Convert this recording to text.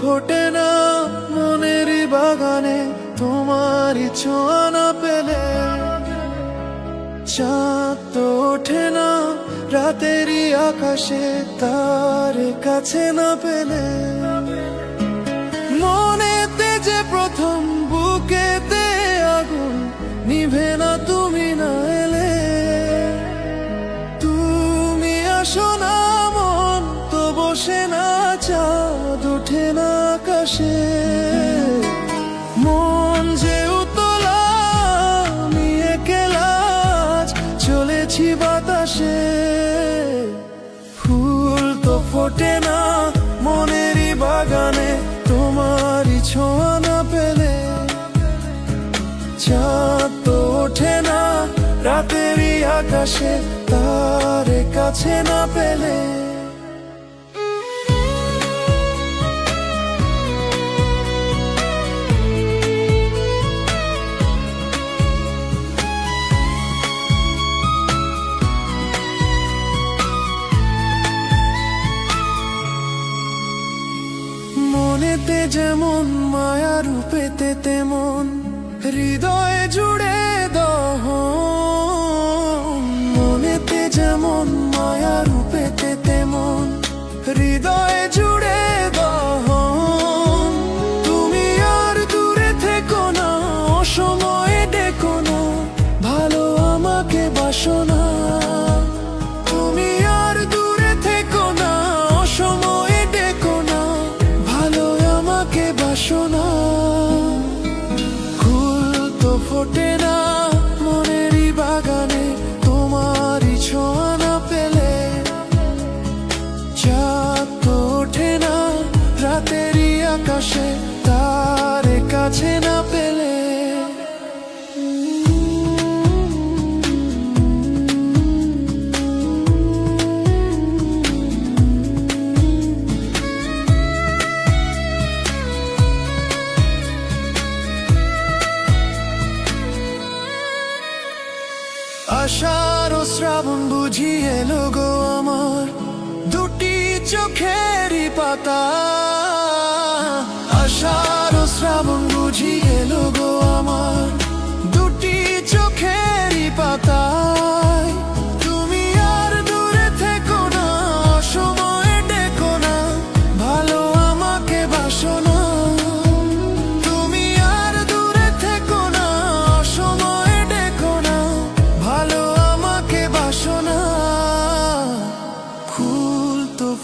ফোটে না মনের বাগানে তোমারই ছোঁয়া না পেলে। চাঁদ তো ওঠে না রাতেরই আকাশে, তার কাছে না পেলে। মনেতে যে প্রথম আকাশে মন যে উতলা নিয়ে কেলাজ চলেছি বাতাসে। ফুল তো ফোটে না মনেরই বাগানে, তোমারই ছোঁয়া না পেলে। চাঁদ তো ওঠে না রাতেরই আকাশে, তার কাছে না পেলে। মনেতে যেমন মায়া রূপেতে তেমন হৃদয়ে জুড়ে দহ মনেতে যেমন মায়া রূপেতে তেমন হৃদয়ে জুড়ে দহ তুমি আর দূরে থেকো না, অসময়ে ডেকো না, ভালো আমাকে বাসো আমাকে আষাঢ় শ্রাবণ বুঝিয়ে লোগো আমার দুটি চোখেরই পাতা।